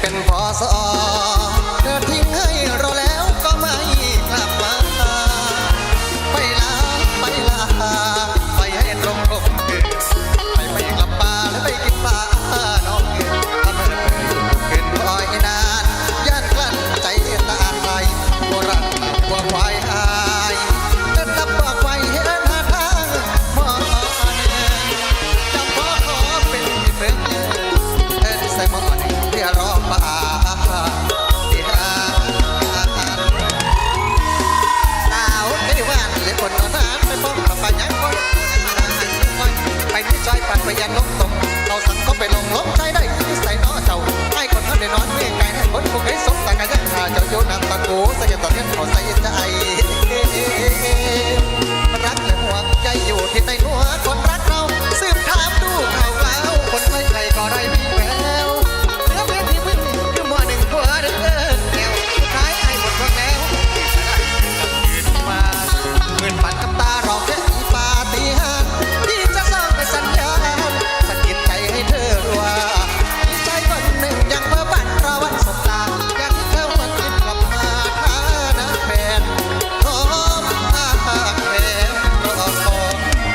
เป็นพอสอเธอทิ้งให้เราแล้วก็ไม่กลับมา ไปลาไปลาไปให้ตรงผมไปไม่กลับมาและไปกินปลาน้องเอ๋ยถ้าเมื่ออยู่ขึ้นคอยนานย่านกลั้นใจตายโบราณกว่าควายหา คนนอนนานไปป้องกับปัญญาคนไปที่ใจปัดไปยันลบตกเอาสังก็ไปลงลบใจได้